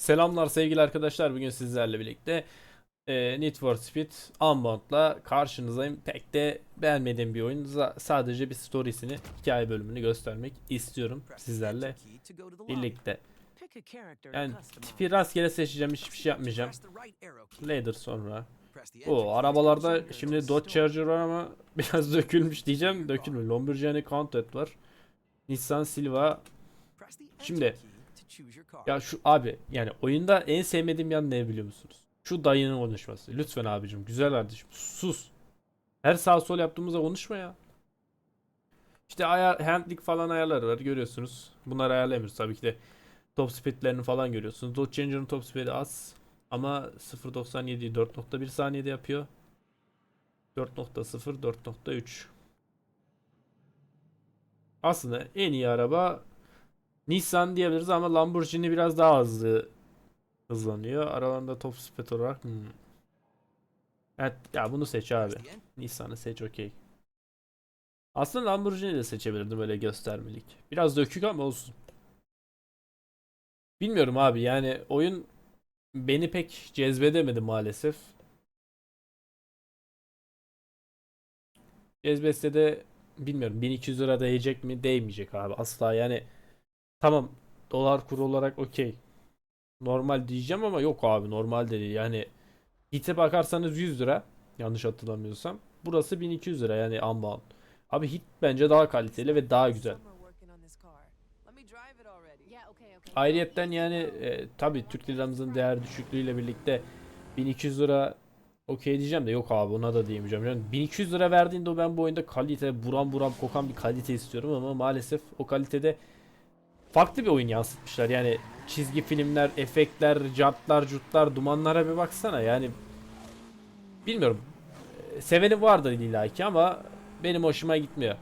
Selamlar sevgili arkadaşlar. Bugün sizlerle birlikte e, Need for Speed Unbound'la karşınızdayım. Pek de beğenmediğim bir oyun. Sadece bir storiesini, hikaye bölümünü göstermek istiyorum sizlerle birlikte. Yani tipi rastgele seçeceğim, hiçbir şey yapmayacağım. Later sonra. O arabalarda şimdi Dodge Charger var ama biraz dökülmüş diyeceğim. Dökülmüyor. Lamborghini Countach var. Nissan Silva. Şimdi, Ya şu abi yani oyunda en sevmediğim yan ne biliyor musunuz? Şu dayının konuşması. Lütfen abicim güzel kardeşim sus. Her sağ sol yaptığımızda konuşma ya. İşte ayar, handling falan ayarları var görüyorsunuz. Bunları ayarlayamıyoruz tabii ki de. Top speedlerini falan görüyorsunuz. Dodge Challenger'ın top speedi az. Ama 0.97'yi 4.1 saniyede yapıyor. 4.0 4.3 Aslında en iyi araba Nissan diyebiliriz ama Lamborghini biraz daha hızlı hızlanıyor. Aralarında top speed olarak. hmm. Evet ya bunu seç abi. Nissan'ı seç okey. Aslında Lamborghini de seçebilirdim böyle göstermelik. Biraz dökük ama olsun. Bilmiyorum abi yani oyun beni pek cezbedemedi maalesef. Cezbetse de bilmiyorum 1200 lira değecek mi? Değmeyecek abi asla yani. Tamam dolar kuru olarak okey. Normal diyeceğim ama yok abi normal de değil. Yani hite bakarsanız 100 lira yanlış hatırlamıyorsam. Burası 1200 lira yani unbound. Abi hit bence daha kaliteli ve daha güzel. Ayrıyetten yani e, tabi Türk liramızın değer düşüklüğüyle birlikte 1200 lira okey diyeceğim de yok abi ona da diyemeyeceğim. Yani 1200 lira verdiğinde ben bu oyunda kalite buram buram kokan bir kalite istiyorum ama maalesef o kalitede farklı bir oyun yansıtmışlar. Yani çizgi filmler, efektler, cartlar, curtlar, dumanlara bir baksana. Yani bilmiyorum. E, Seveni vardır illaki ama benim hoşuma gitmiyor.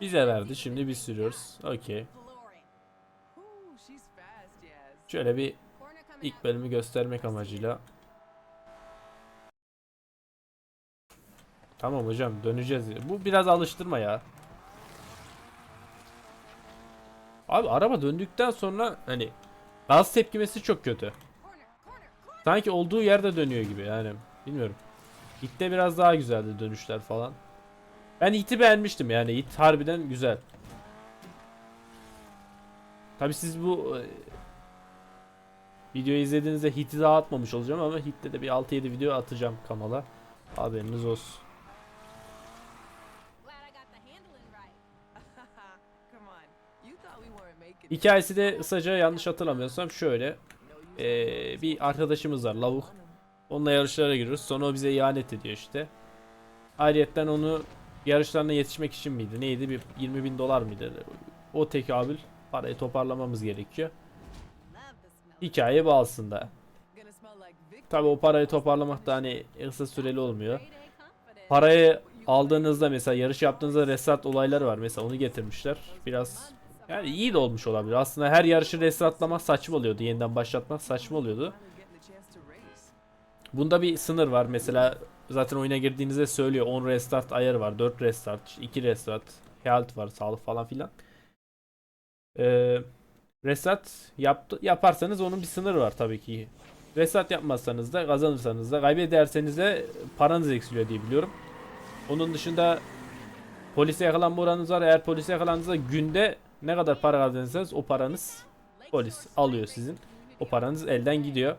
Bize verdi. Şimdi biz sürüyoruz. Okey. Şöyle bir ilk bölümü göstermek amacıyla. Tamam hocam döneceğiz. Bu biraz alıştırma ya. Abi araba döndükten sonra hani gaz tepkimesi çok kötü. Sanki olduğu yerde dönüyor gibi yani. Bilmiyorum. Hit'te biraz daha güzeldi dönüşler falan. Ben Hit'i beğenmiştim yani. Hit harbiden güzel. Tabi siz bu e, videoyu izlediğinizde Hit'i daha atmamış olacağım ama Hit'te de bir 6-7 video atacağım kanala. Haberiniz olsun. Hikayesi de kısaca yanlış hatırlamıyorsam şöyle. Ee, bir arkadaşımız var lavuk. Onunla yarışlara giriyoruz. Sonra o bize ihanet ediyor işte. Ayrıyetten onu yarışlarına yetişmek için miydi? Neydi? Bir 20 bin dolar mıydı? O tekabül parayı toparlamamız gerekiyor. Hikaye bu aslında. Tabi o parayı toparlamak da hani kısa süreli olmuyor. Parayı aldığınızda mesela yarış yaptığınızda restart olayları var. Mesela onu getirmişler. Biraz yani iyi de olmuş olabilir. Aslında her yarışı restartlamak saçma oluyordu. Yeniden başlatmak saçma oluyordu. Bunda bir sınır var. Mesela zaten oyuna girdiğinizde söylüyor 10 restart ayarı var. 4 restart, 2 restart, health var, sağlık falan filan. Ee, restart yaptı, yaparsanız onun bir sınırı var tabii ki. Restart yapmazsanız da kazanırsanız da kaybederseniz de paranız eksiliyor diye biliyorum. Onun dışında polise yakalanma oranınız var. Eğer polise yakalandığınızda günde ne kadar para kazanırsanız o paranız polis alıyor sizin. O paranız elden gidiyor.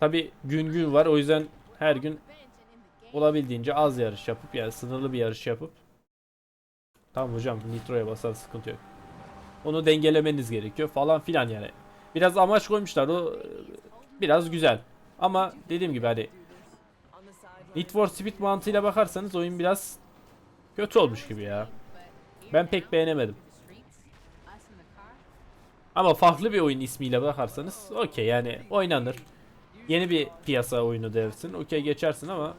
Tabi gün gün var o yüzden her gün olabildiğince az yarış yapıp yani sınırlı bir yarış yapıp Tamam hocam nitroya basar sıkıntı yok. Onu dengelemeniz gerekiyor falan filan yani. Biraz amaç koymuşlar o e, biraz güzel. Ama dediğim gibi hani Need for Speed mantığıyla bakarsanız oyun biraz kötü olmuş gibi ya. Ben pek beğenemedim. Ama farklı bir oyun ismiyle bakarsanız okey yani oynanır. Yeni bir piyasa oyunu dersin. Okey geçersin ama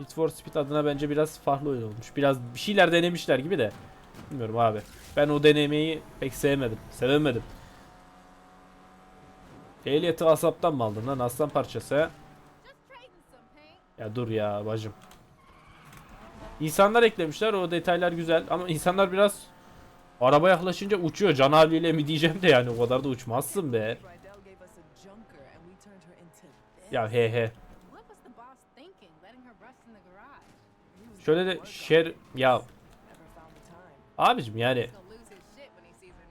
Need for Speed adına bence biraz farklı oyun olmuş. Biraz bir şeyler denemişler gibi de. Bilmiyorum abi. Ben o denemeyi pek sevmedim. Sevemedim. Ehliyeti asaptan mı aldın lan aslan parçası? Ya dur ya bacım. İnsanlar eklemişler o detaylar güzel ama insanlar biraz Araba yaklaşınca uçuyor. Can havliyle mi diyeceğim de yani o kadar da uçmazsın be. Ya he he. Şöyle de şer ya abicim yani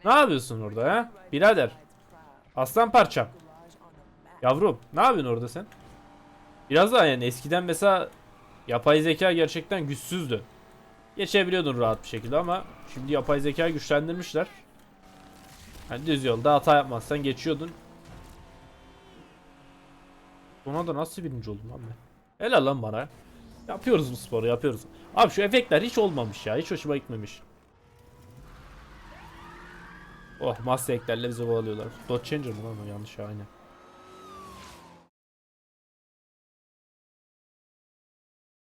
ne yapıyorsun orada ha? Birader aslan parçam. Yavrum ne yapıyorsun orada sen? Biraz daha yani eskiden mesela yapay zeka gerçekten güçsüzdü. Geçebiliyordun rahat bir şekilde ama şimdi yapay zeka güçlendirmişler. Hani düz yolda hata yapmazsan geçiyordun. Buna da nasıl birinci oldum lan ben? Helal lan bana. Yapıyoruz bu sporu yapıyoruz. Abi şu efektler hiç olmamış ya. Hiç hoşuma gitmemiş. Oh Mustang'lerle bizi kovalıyorlar. Dodge Changer mı lan o yanlış ya aynen.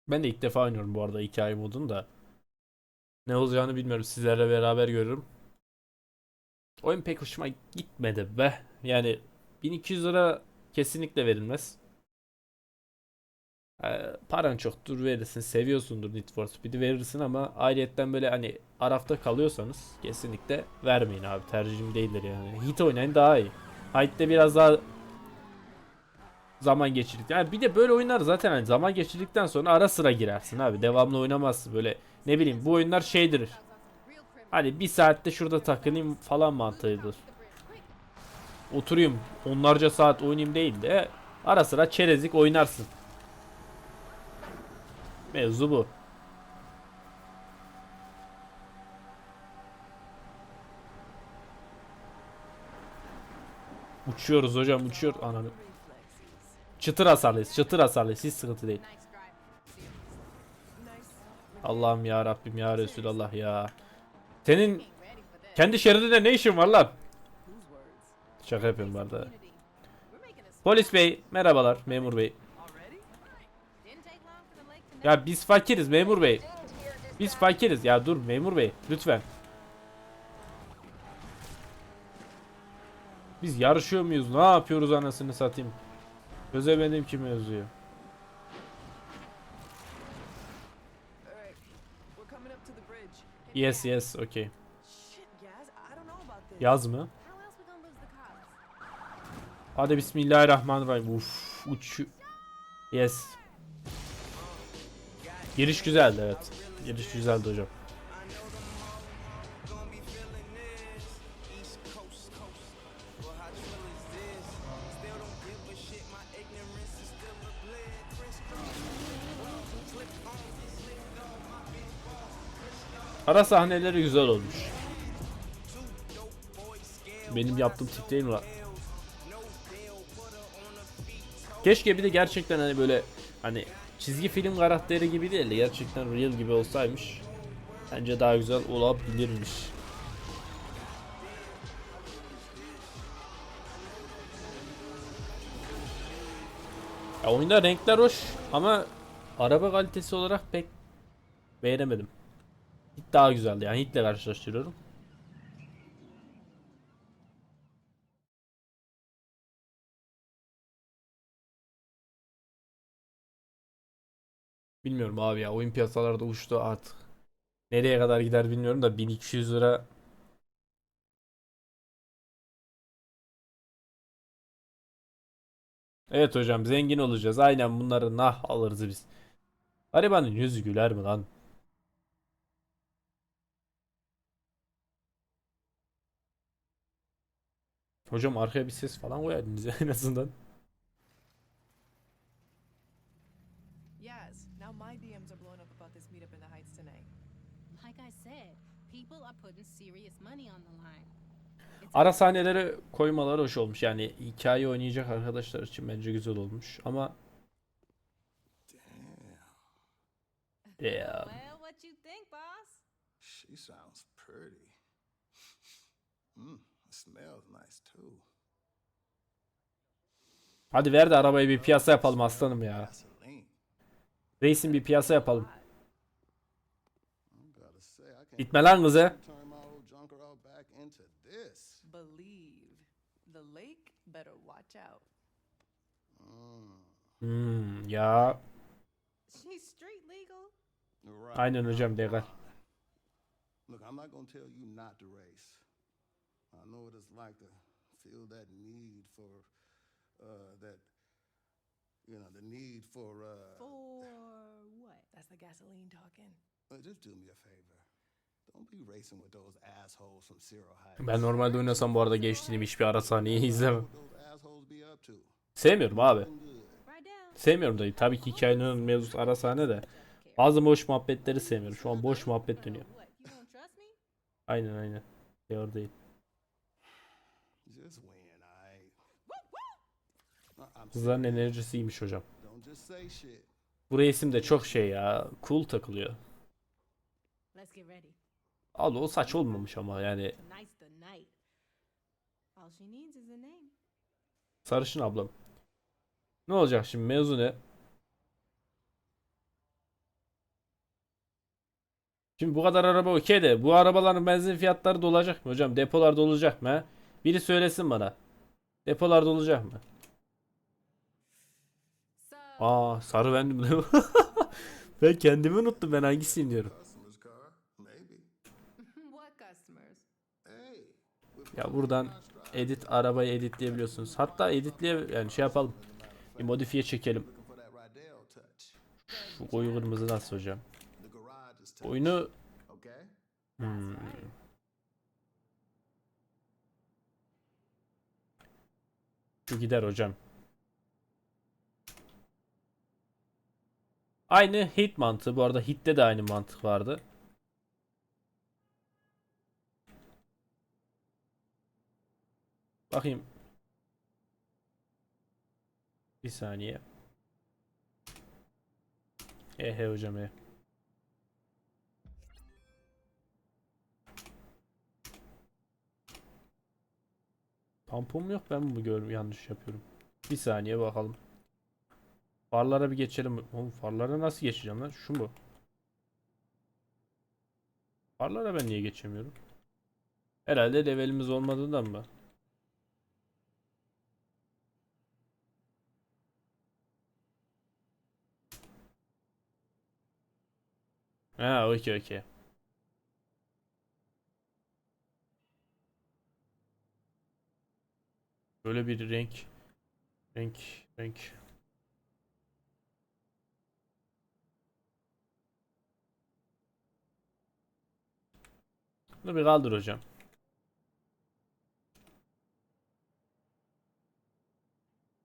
Ben de ilk defa oynuyorum bu arada hikaye modunu da. Ne olacağını bilmiyorum. Sizlerle beraber görürüm. Oyun pek hoşuma gitmedi be. Yani 1200 lira kesinlikle verilmez. Ee, paran çoktur verirsin. Seviyorsundur Need for Speed'i verirsin ama ayrıyetten böyle hani arafta kalıyorsanız kesinlikle vermeyin abi. Tercihim değildir yani. Hit oynayın daha iyi. Hite'de biraz daha zaman geçirdik. Yani bir de böyle oyunlar zaten hani zaman geçirdikten sonra ara sıra girersin abi. Devamlı oynamazsın böyle. Ne bileyim bu oyunlar şeydir. Hani bir saatte şurada takılayım falan mantığıdır. Oturayım onlarca saat oynayayım değil de ara sıra çerezlik oynarsın. Mevzu bu. Uçuyoruz hocam uçuyor ananı. Çıtır hasarlıyız çıtır hasarlıyız hiç sıkıntı değil. Allah'ım ya Rabbim ya Resulallah ya. Senin kendi şeridinde ne işin var lan? Şaka yapıyorum bu Polis bey merhabalar memur bey. Ya biz fakiriz memur bey. Biz fakiriz ya dur memur bey lütfen. Biz yarışıyor muyuz? Ne yapıyoruz anasını satayım? Çözemedim ki mevzuyu. Yes yes okay. Yaz mı? Hadi bismillahirrahmanirrahim. Uf uç. Yes. Giriş güzeldi evet. Giriş güzeldi hocam. Ara sahneleri güzel olmuş. Benim yaptığım tip değil mi lan? Keşke bir de gerçekten hani böyle hani çizgi film karakteri gibi değil de gerçekten real gibi olsaymış. Bence daha güzel olabilirmiş. Ya oyunda renkler hoş ama araba kalitesi olarak pek beğenemedim. Hit daha güzeldi yani Hit'le karşılaştırıyorum. Bilmiyorum abi ya oyun piyasalarda uçtu artık. Nereye kadar gider bilmiyorum da 1200 lira Evet hocam zengin olacağız. Aynen bunları nah alırız biz. Garibanın yüzü güler mi lan? Hocam arkaya bir ses falan koyardınız ya en azından. Yaz, now my DMs are blowing up about this meetup in the Heights tonight. Like I said, people are putting serious money on the line. Ara sahneleri koymaları hoş olmuş. Yani hikaye oynayacak arkadaşlar için bence güzel olmuş. Ama Damn. Well, what you think, boss? She sounds Hadi ver de arabayı bir piyasa yapalım aslanım ya. Reisin bir piyasa yapalım. Gitme lan kızı. Mm. Hmm, ya. Aynen hocam legal. Look, I'm not gonna tell you not to race. I know what it's like to feel that need for, uh, that, you know, the need for, uh, For what? That's the gasoline talking. uh, just do me a favor. Don't be racing with those assholes from Zero Heights. Ben normalde oynasam bu arada geçtiğim hiçbir ara sahneyi izlemem. Sevmiyorum abi. Sevmiyorum dayı. Tabii ki hikayenin mevzusu ara sahne de. Bazı boş muhabbetleri sevmiyorum. Şu an boş muhabbet dönüyor. Aynen aynen. Diyor değil. Just win, alright? Uh, I'm Kızların enerjisi iyiymiş hocam. Bu reisim de çok şey ya. Cool takılıyor. Abi o saç olmamış ama yani. Sarışın ablam. Ne olacak şimdi mevzu ne? Şimdi bu kadar araba okey de bu arabaların benzin fiyatları dolacak mı hocam? Depolar dolacak mı? Biri söylesin bana. Depolar dolacak mı? Aa sarı bendim mi? ben kendimi unuttum ben hangisiyim diyorum. Ya buradan edit arabayı editleyebiliyorsunuz. Hatta editleye yani şey yapalım. Bir modifiye çekelim. Şu koyu kırmızı nasıl hocam? Oyunu? Hmm. Şu gider hocam. Aynı hit mantığı. Bu arada hitte de aynı mantık vardı. Bakayım. Bir saniye. Ehe hocam e. Tampon mu yok ben mi gör yanlış yapıyorum. Bir saniye bakalım. Farlara bir geçelim. Oğlum farlara nasıl geçeceğim lan? Şu mu? Farlara ben niye geçemiyorum? Herhalde levelimiz olmadığından mı? Ha okey okey. Böyle bir renk renk renk Bunu bir kaldır hocam.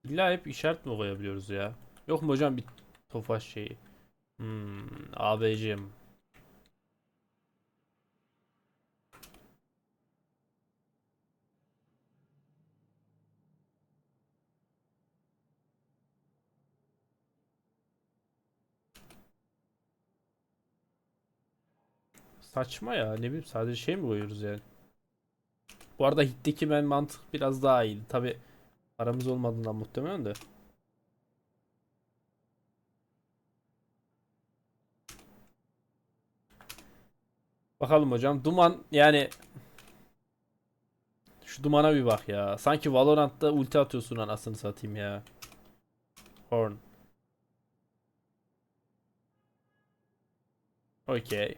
İlla hep işaret mi koyabiliyoruz ya? Yok mu hocam bir tofaş şeyi? Hmm, ABC'm. Saçma ya. Ne bileyim sadece şey mi koyuyoruz yani? Bu arada Hit'teki ben mantık biraz daha iyiydi. Tabi paramız olmadığından muhtemelen de. Bakalım hocam. Duman yani şu dumana bir bak ya. Sanki Valorant'ta ulti atıyorsun anasını satayım ya. Horn. Okey.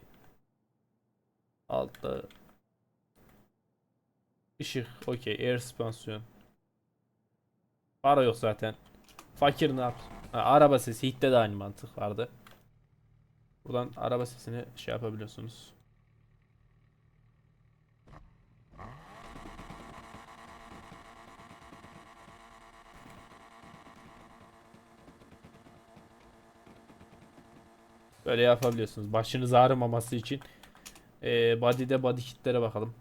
Altta. Işık. Okey. Air süspansiyon. Para yok zaten. Fakir ne yap? Araba sesi. Hit'te de aynı mantık vardı. Buradan araba sesini şey yapabiliyorsunuz. Böyle yapabiliyorsunuz. Başınız ağrımaması için. Ee, body'de body kitlere bakalım.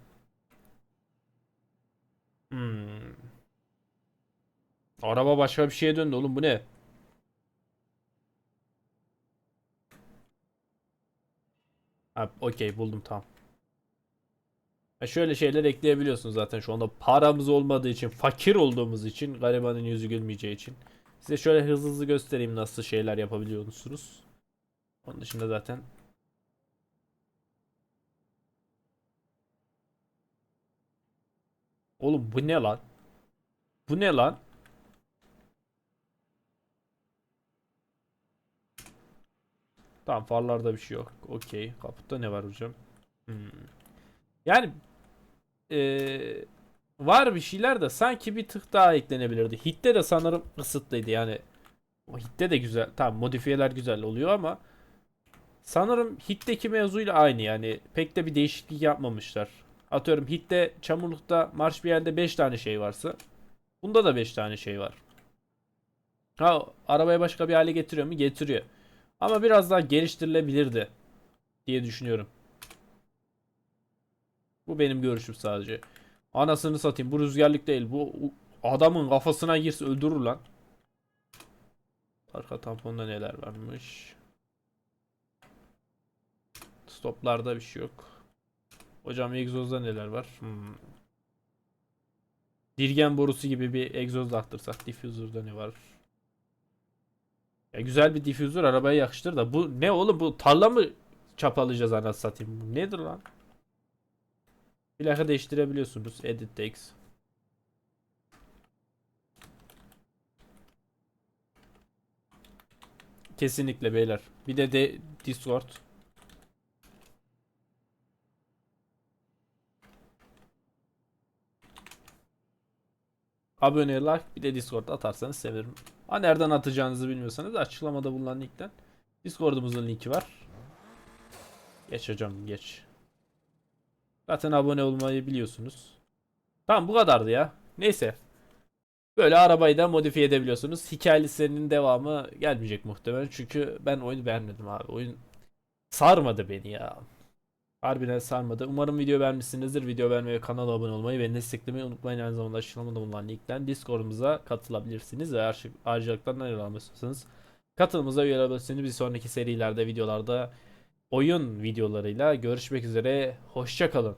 Hmm. Araba başka bir şeye döndü oğlum bu ne? Ha, okey buldum tamam. Ha, şöyle şeyler ekleyebiliyorsunuz zaten şu anda paramız olmadığı için, fakir olduğumuz için, garibanın yüzü gülmeyeceği için. Size şöyle hızlı hızlı göstereyim nasıl şeyler yapabiliyorsunuz. Onun dışında zaten Oğlum bu ne lan? Bu ne lan? Tamam farlarda bir şey yok. Okey. Kaputta ne var hocam? Hmm. Yani eee, var bir şeyler de sanki bir tık daha eklenebilirdi. Hit'te de sanırım kısıtlıydı yani. O Hit'te de güzel. Tamam modifiyeler güzel oluyor ama sanırım Hit'teki mevzuyla aynı yani. Pek de bir değişiklik yapmamışlar. Atıyorum Hit'te çamurlukta marş bir yerde 5 tane şey varsa bunda da 5 tane şey var. Ha arabaya başka bir hale getiriyor mu? Getiriyor. Ama biraz daha geliştirilebilirdi diye düşünüyorum. Bu benim görüşüm sadece. Anasını satayım. Bu rüzgarlık değil. Bu adamın kafasına girse öldürür lan. Arka tamponda neler varmış? Stoplarda bir şey yok. Hocam egzozda neler var? Hmm. Dirgen borusu gibi bir egzoz da attırsak. Diffuser'da ne var? Ya güzel bir diffuser arabaya yakıştır da bu ne oğlum bu tarla mı çapalayacağız anasını satayım? Bu nedir lan? Plaka değiştirebiliyorsunuz. Edit text. Kesinlikle beyler. Bir de, de Discord. Abone, like bir de Discord atarsanız sevinirim. Ha nereden atacağınızı bilmiyorsanız açıklamada bulunan linkten Discord'umuzun linki var. Geç hocam geç. Zaten abone olmayı biliyorsunuz. Tamam bu kadardı ya. Neyse. Böyle arabayı da modifiye edebiliyorsunuz. Hikayesinin devamı gelmeyecek muhtemelen. Çünkü ben oyunu beğenmedim abi. Oyun sarmadı beni ya. Harbiden sarmadı. Umarım video beğenmişsinizdir. Video beğenmeyi, kanala abone olmayı ve desteklemeyi unutmayın. Aynı zamanda açıklamada bulunan linkten Discord'umuza katılabilirsiniz. Ve ayrıcalıktan neler almak istiyorsanız katılımıza üye olabilirsiniz. Bir sonraki serilerde, videolarda oyun videolarıyla görüşmek üzere. Hoşça kalın.